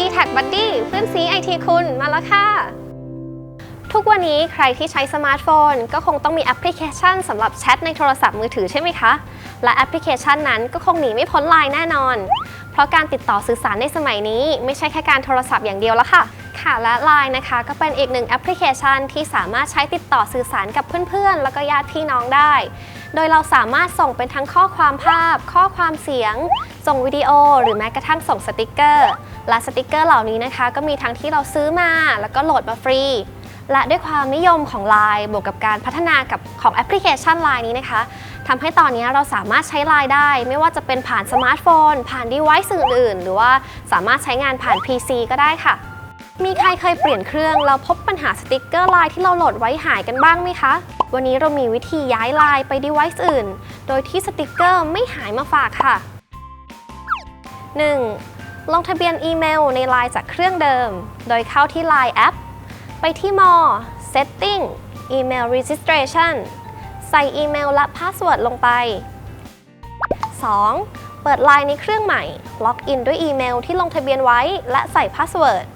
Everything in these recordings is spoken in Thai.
d t a c Buddy เพื่อนซีไอทีคุณมาแล้วค่ะ ทุกวันนี้ใครที่ใช้สมาร์ทโฟน ก็คงต้องมีแอปพลิเคชันสำหรับแชทในโทรศัพท์มือถือใช่ไหมคะ และแอปพลิเคชันนั้นก็คงหนีไม่พ้นไลน์แน่นอน เพราะการติดต่อสื่อสารในสมัยนี้ ไม่ใช่แค่การโทรศัพท์อย่างเดียวแล้วค่ะ ค่ะและ Line นะคะก็เป็นอีกหนึ่งแอปพลิเคชันที่สามารถใช้ติดต่อสื่อสารกับเพื่อนๆ แล้วก็ญาติพี่น้องได้ โดยเราสามารถส่งเป็นทั้งข้อความภาพ ข้อความเสียง ส่งวิดีโอ หรือแม้กระทั่งส่งสติกเกอร์ และสติกเกอร์เหล่านี้นะคะ ก็มีทั้งที่เราซื้อมา แล้วก็โหลดมาฟรี และด้วยความนิยมของ Line บวกกับการพัฒนากับของแอปพลิเคชัน Line นี้นะคะทำให้ตอนนี้เราสามารถใช้ Line ได้ ไม่ว่าจะเป็นผ่านสมาร์ทโฟน ผ่าน device อื่นๆ หรือว่าสามารถใช้งานผ่าน PC ก็ได้ค่ะ มีใครเคยเปลี่ยนเครื่องแล้วพบปัญหาสติกเกอร์ไลน์ที่เราโหลดไว้หายกันบ้างไหมคะ วันนี้เรามีวิธีย้ายไลน์ไป device อื่น โดยที่สติกเกอร์ไม่หายมาฝากค่ะ 1. ลงทะเบียนอีเมลใน Line จากเครื่องเดิม โดยเข้าที่ Line App ไปที่ More Setting Email Registration ใส่อีเมลและพาสเวิร์ดลงไป 2. เปิด Line ในเครื่องใหม่ ล็อกอินด้วยอีเมลที่ลงทะเบียนไว้ และใส่พาสเวิร์ด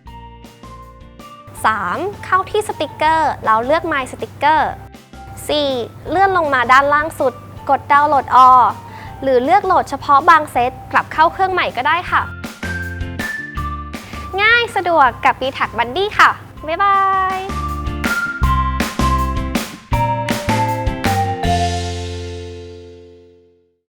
3. เข้าที่สติกเกอร์แล้วเลือก My Sticker 4. เลื่อนลงมาด้านล่างสุด กดดาวน์โหลดอหรือเลือกโหลดเฉพาะบางเซตกลับเข้าเครื่องใหม่ก็ได้ค่ะ ง่ายสะดวกกับ d t a c Buddy ค่ะ บ๊ายบาย